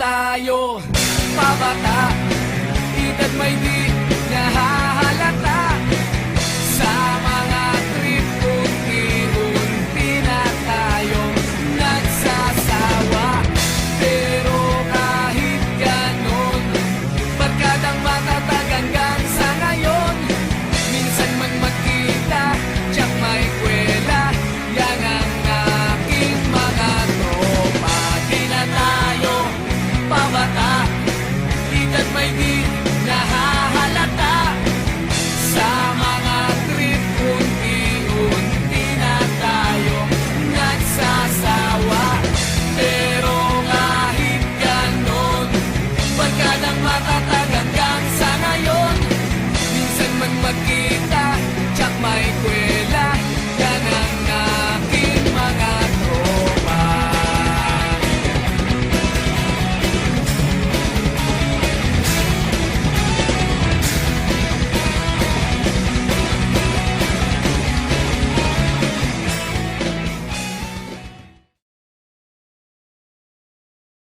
tayo pabata. Edad may di